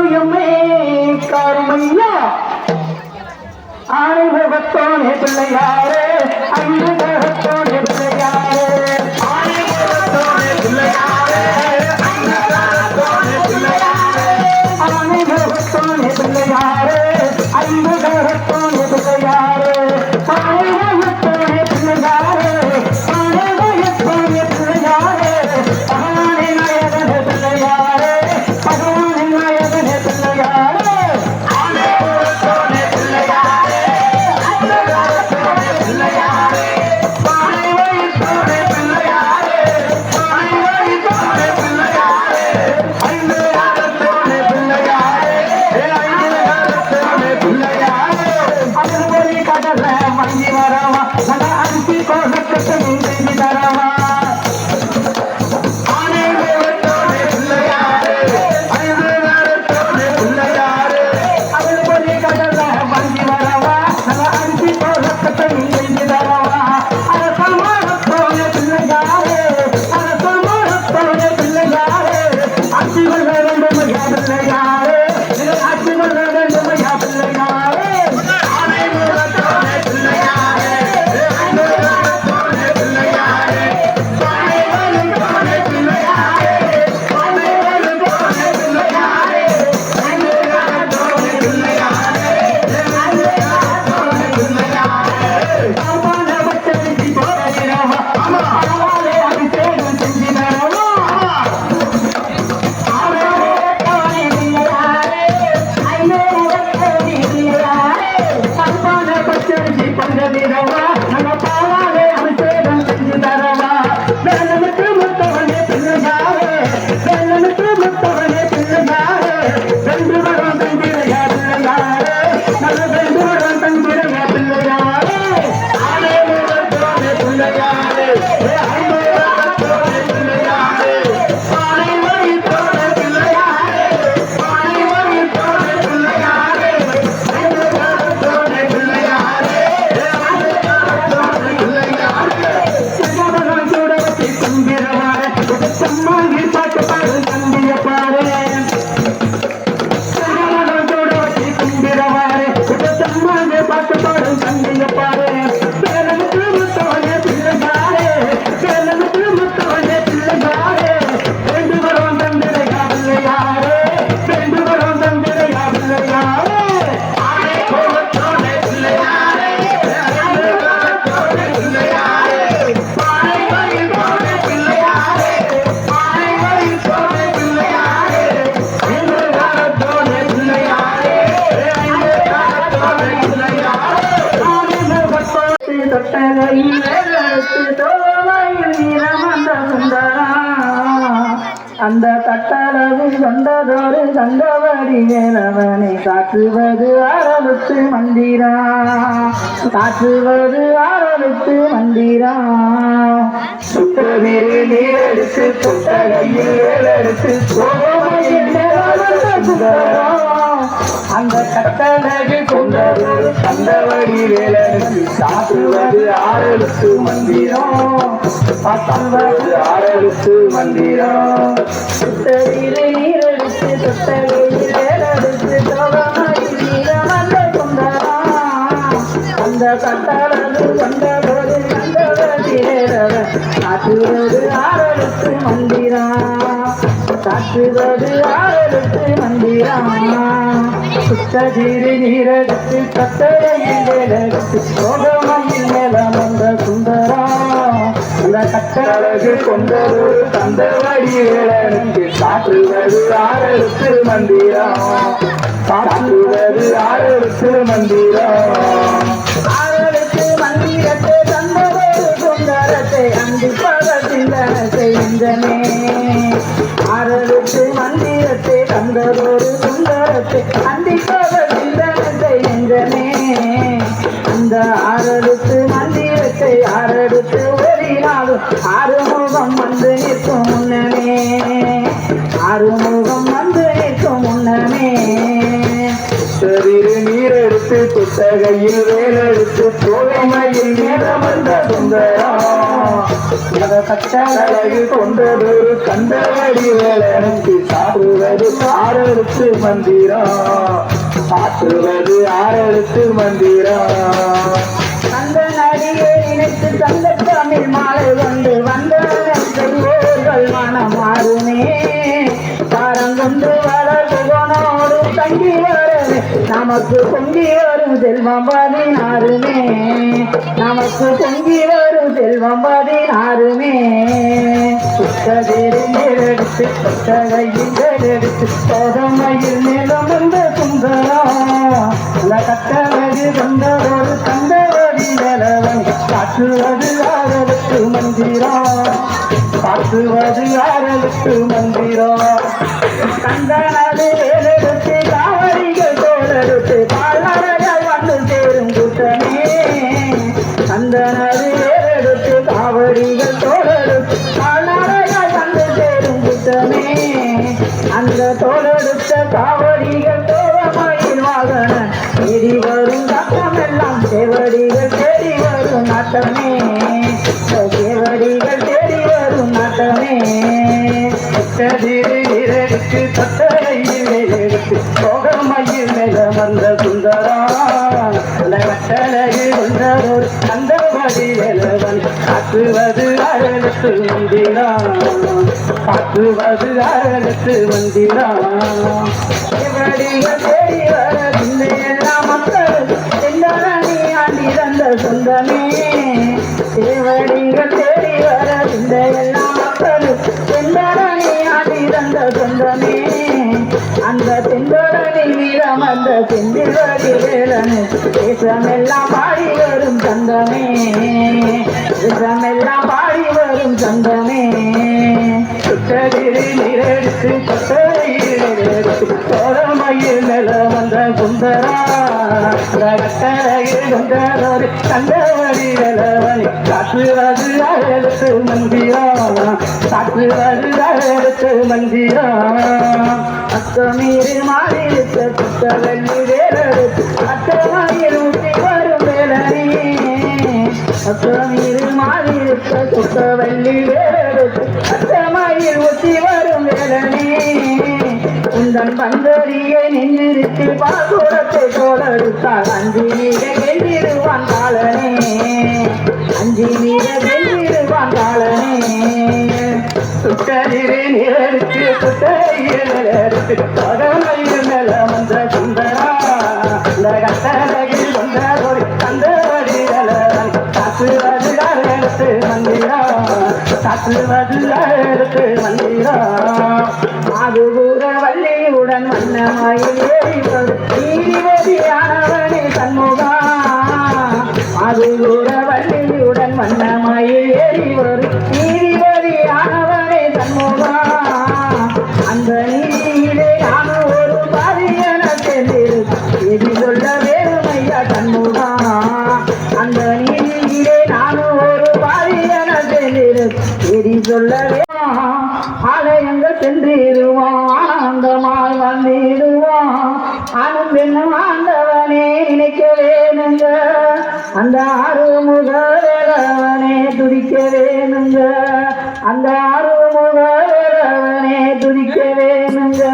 காரியுமே காருமையா. ஆணைவத்தோனே பிள்ளையாரே அன்பகத்தோனே அந்த கட்டளவு கொண்டதொரு கண்டவடி மேலவனை காற்றுவது அரளுத்து மந்திரா. காற்றுவது அரளுத்து மந்திரா. சுத்தமிரு நீரெடுத்து புத்தகையில் வேலெடுத்து சோமையில் அந்த கட்டழகு கொண்டது கண்டவடி வேலனுக்கு சாத்துவது ஆறலுக்கு மந்திரம். சாத்துவது ஆறலுக்கு மந்திரம். சுத்தரிலே நீரெடுத்து தொட்டகையில் வேலெடுத்து தோகமாய் நீரமல்ல கொண்டரா அந்த கட்ட சாத்துவது ஆறெழுத்து மந்திரம் சுத்தகிரி நீரெடுத்து கட்டளையில் வேலெடுத்து சோகமையில் மேலம் வந்த சுந்தரா. அந்த கட்டழகு கொண்டது தந்தவடி வேலனுக்கு சாற்றுவது ஆறெழுத்து மந்திரம் சாற்றுவது ஆறெழுத்து மந்திரம் ஆறெழுத்து மந்திரத்தை தந்தவர் சுந்தரத்தை அன்பு பகசிந்தனத்தை இந்தனே ஆறெழுத்து மந்திரத்தை தந்ததொரு சுந்தரத்தை அந்திப்பவ சிந்தனத்தை என்றனே அந்த ஆறெழுத்து மந்திரத்தை ஆறெடுத்து ஒளினாலும் ஆறுமுகம் வந்து நிற்கும் முன்னமே ஆறுமுகம் வந்து நிற்கும் முன்னமே சரீர நீரெடுத்து குத்தகையில் வேலை தோழமையில் நீரமந்த சுந்தரம் அந்த கட்டழகு கொண்டதொரு கந்தவடி வேலனுக்கு சாடுவது ஆறெழுத்து மந்திரம் சாற்றுவது ஆறெழுத்து மந்திரம் அந்த நடிகை நினைத்து தந்த தமிழ் மாலை கொண்டு வந்த மனம் மாறுமே. தாரம் கொண்டு வளர்ந்து போனோடு தங்கி வர நமக்கு பொங்கி வரும் செல்வம் பதினாறுமே. நமக்கு பொங்கி வரும் செல்வம் பதினாறுமே. சுத்ததேரி நேரெடுத்து கொட்டகையில் சோதமையில் நிலம் வந்த சுந்தரம் அந்த கட்டழகு கொண்டதொரு நிலவன் காட்டுவது ஆரலுக்கு மந்திரம் காட்டுவது ஆரலுக்கு மந்திரம் கந்தனது தேடி வரும் நாட்டமே சேவடிகள் தேடி வரும் நாட்டமே எடுத்து தொட்டரையில் எடுத்து சோகமையில் மேல வந்த சுந்தரா. கட்டளையில் கொண்டதோர் அந்த வடிவன் காட்டுவது அழலுக்கு மந்திரம் காட்டுவது அழலுக்கு மந்திரம் தேசமெல்லாம் பாடி வரும் சந்தமே தேசமெல்லாம் பாடி வரும் சந்தமே சுட்டகிரி நீரெடுத்து கொட்டையில் எடுத்து நில வந்த குந்தரா. கட்டளையில் கொண்டதொரு கண்டவடி நிலவனை காட்டுவது அழகு மந்திரம் காட்டுவது அழகு மந்திரம் அத்தமீறி மாறிடுத்த புத்தவல்லி வேலெடுத்து அத்தமயில் ஊற்றி வரும் வேலனே. அத்தமீறி உந்தன் பந்தரியை நின்றிருத்தி பாசுரத்தை தோலெடுத்தால் அஞ்சு நீர வெள்ளிடுவான் காலனே. அஞ்சு நீர வெள்ளிடுவான் காலனே. சுட்டதிரே நேரத்து சுட்டையில் எடுத்து பகமையில் மேல வந்த சுந்தரா. இந்த வந்த ஒரு எடுத்து மந்திரா. காத்துவது எடுத்து மந்திரா. கூட வள்ளியுடன் வரும் நீதிபதியானவனே சண்முகா அது உறவள்ளியுடன் வள்ளியுடன் மன்னமாயில் நீதிபதி அந்த ஆறுமுகவனே துதிக்க வேணுங்க. அந்த ஆறுமுகவனே துதிக்க வேணுங்க.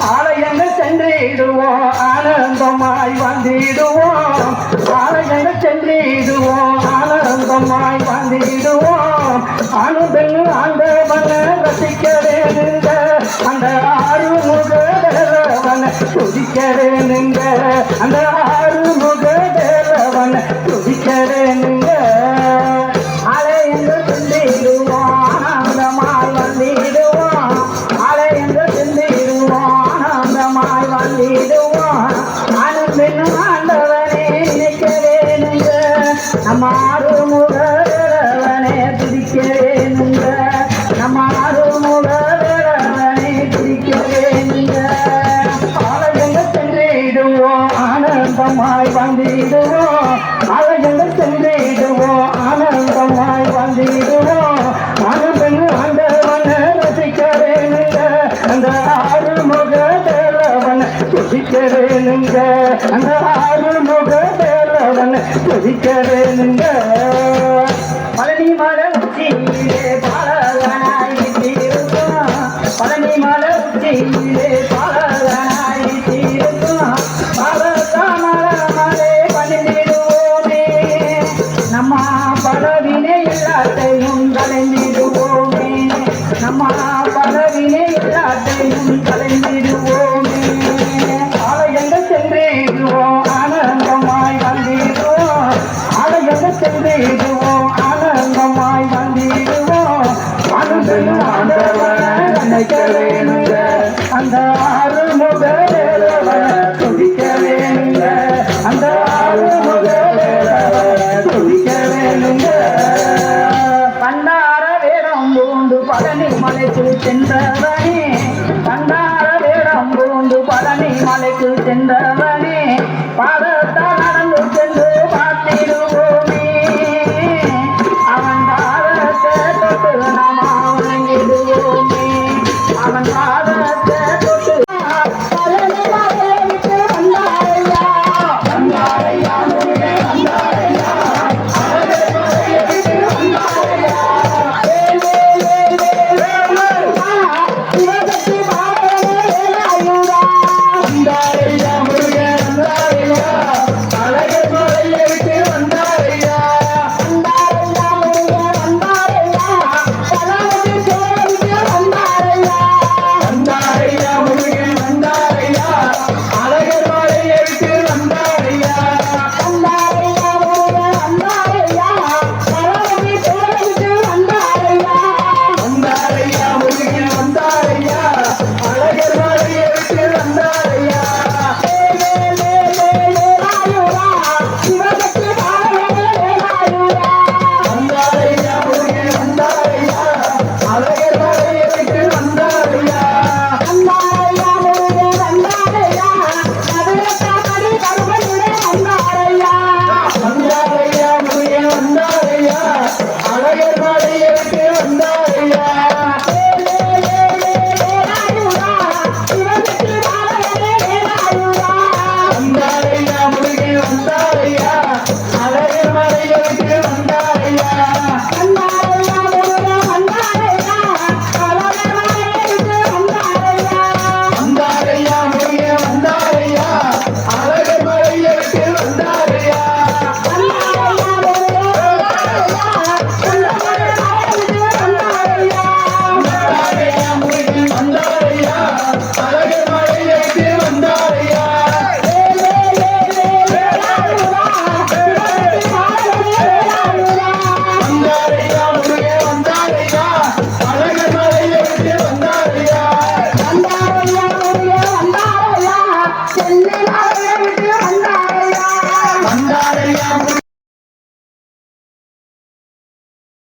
ஆலயங்கள் சென்றிடுவோம் ஆனந்தமாய் வந்திடுவோம். ஆலயங்கள் சென்றிடுவோம் ஆனந்தமாய் வந்திடுவோம். ஆணு பெண்ணு ஆண்டவன ரசிக்க வேணுங்க. அந்த ஆறுமுக துதிக்க வேணுங்க. அந்த ஆறு அந்த ஆறுமுக தேவன துதிக்க வேணுங்க பழனி மாத மலைக்கு சென்றவனே. கண்டார வேடம் பூண்டு பழனி மலைக்கு சென்றவன்